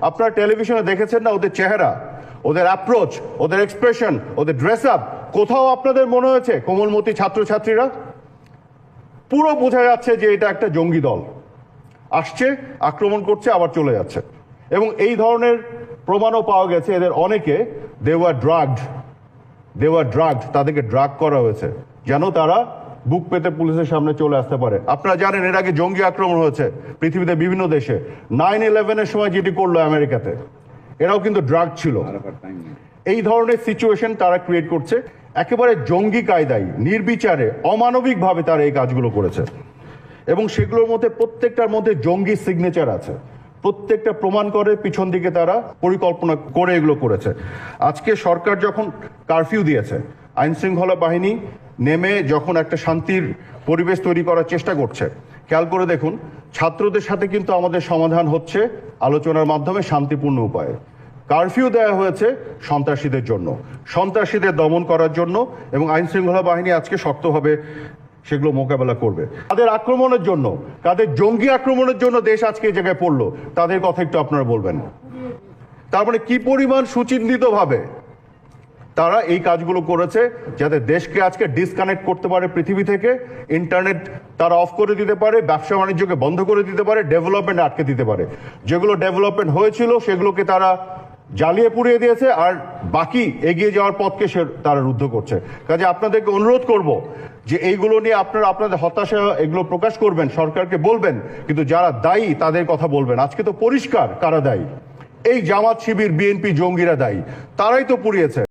আপনারা টেলিভিশনে দেখেছেন না ওদের চেহারা, ওদের অ্যাপ্রোচ ওদের এক্সপ্রেশন ওদের ড্রেস আপ কোথাও আপনাদের মনে হয়েছে কোমলমতি ছাত্রছাত্রীরা? পুরো বোঝা যাচ্ছে যে এটা একটা জঙ্গি দল। আসছে, আক্রমণ করছে, আবার চলে যাচ্ছে। এবং এই ধরনের প্রমাণও পাওয়া গেছে, এদের অনেকে দেওয়ার ড্রাগড দেওয়ার ড্রাগড তাদেরকে ড্রাগ করা হয়েছে। যেন তারা বুক পেতে পুলিশের সামনে চলে আসতে পারে। আপনারা জানেন এর আগে জঙ্গি আক্রমণ হয়েছে পৃথিবীতে বিভিন্ন দেশে। নাইন ইলেভেনের সময় যেটি করল আমেরিকাতে এরাও কিন্তু ড্রাগ ছিল। এই ধরনের সিচুয়েশন তারা ক্রিয়েট করছে। একেবারে জঙ্গি কায়দায় নির্বিচারে অমানবিকভাবে তারা এই কাজগুলো করেছে। এবং সেগুলোর মধ্যে প্রত্যেকটার মধ্যে জঙ্গি সিগনেচার আছে। প্রত্যেকটা প্রমাণ করে পিছন দিকে তারা পরিকল্পনা করে এগুলো করেছে। আজকে সরকার যখন কারফিউ দিয়েছে আইন শৃঙ্খলা বাহিনী নেমে যখন একটা শান্তির পরিবেশ তৈরি করার চেষ্টা করছে, খেয়াল করে দেখুন, ছাত্রদের সাথে কিন্তু আমাদের সমাধান হচ্ছে আলোচনার মাধ্যমে শান্তিপূর্ণ উপায়ে। কারফিউ দেওয়া হয়েছে সন্ত্রাসীদের জন্য, সন্ত্রাসীদের দমন করার জন্য এবং আইন শৃঙ্খলা বাহিনী আজকে শক্তভাবে সেগুলো মোকাবেলা করবে। তাদের আক্রমণের জন্য, তাদের জঙ্গি আক্রমণের জন্য দেশ আজকে জায়গায় পড়ল, তাদের কথা একটু আপনারা বলবেন। তার মানে কি পরিমাণ সুচিন্তিতভাবে তারা এই কাজগুলো করেছে যাতে দেশকে আজকে ডিসকানেক্ট করতে পারে পৃথিবী থেকে ইন্টারনেট তারা অফ করে দিতে পারে, ব্যবসা বাণিজ্যকে বন্ধ করে দিতে পারে ডেভেলপমেন্ট আটকে দিতে পারে। যেগুলো ডেভেলপমেন্ট হয়েছিল সেগুলোকে তারা জ্বালিয়ে পুড়িয়ে দিয়েছে আর বাকি এগিয়ে যাওয়ার পথকে সে তারা রুদ্ধ করছে। কাজে আপনাদেরকে অনুরোধ করব যে এইগুলো নিয়ে আপনারা আপনাদের হতাশা এগুলো প্রকাশ করবেন, সরকারকে বলবেন, কিন্তু যারা দায়ী তাদের কথা বলবেন। আজকে তো পরিষ্কার কারা দায়ী? এই জামাত শিবির, বিএনপি জঙ্গিরা দায়ী। তারাই তো পুড়িয়েছে।